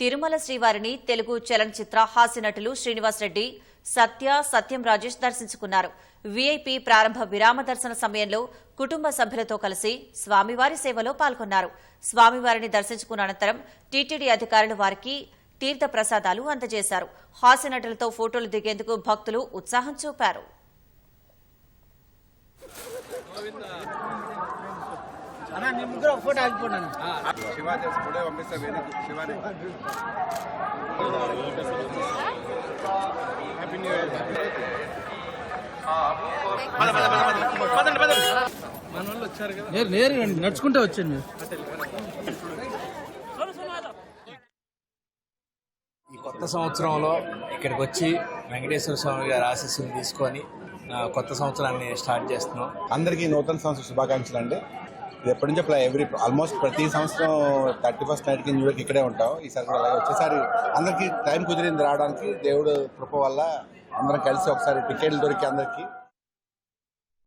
తిరుమల శ్రీవారిని తెలుగు చలనచిత్ర హాస్య నటులు శ్రీనివాస్ రెడ్డి సత్య సత్యం రాజేష్ దర్శించుకున్నారు. వీఐపీ ప్రారంభ విరామ దర్శన సమయంలో కుటుంబ సభ్యులతో కలిసి స్వామివారి సేవలో పాల్గొన్నారు. స్వామివారిని దర్శించుకున్న అనంతరం టీటీడీ అధికారులు వారికి తీర్థ ప్రసాదాలు అందజేశారు. హాస్య నటులతో ఫోటోలు దిగేందుకు భక్తులు ఉత్సాహం చూపారు. శివాజీ ఫోటో పంపిస్తా వేరే శివాని హ్యాపీ న్యూ ఇయర్ నేరు నేరు నడుచుకుంటూ వచ్చాను ఈ కొత్త సంవత్సరంలో ఇక్కడికి వచ్చి వెంకటేశ్వర స్వామి గారి ఆశీస్సులు తీసుకొని కొత్త సంవత్సరాన్ని స్టార్ట్ చేస్తున్నాం. అందరికీ నూతన సంవత్సర శుభాకాంక్షలు అండి ఎప్పటి నుంచో ఎవ్రీ ఆల్మోస్ట్ ప్రతి సంవత్సరం థర్టీ ఫస్ట్ నైట్కి న్యూ ఇయర్కి ఇక్కడే ఉంటాం. ఈసారి కూడా అలాగే వచ్చేసారి అందరికీ టైం కుదిరింది రావడానికి దేవుడు కృప వల్ల అందరం కలిసి ఒకసారి టికెట్లు దొరికి అందరికీ.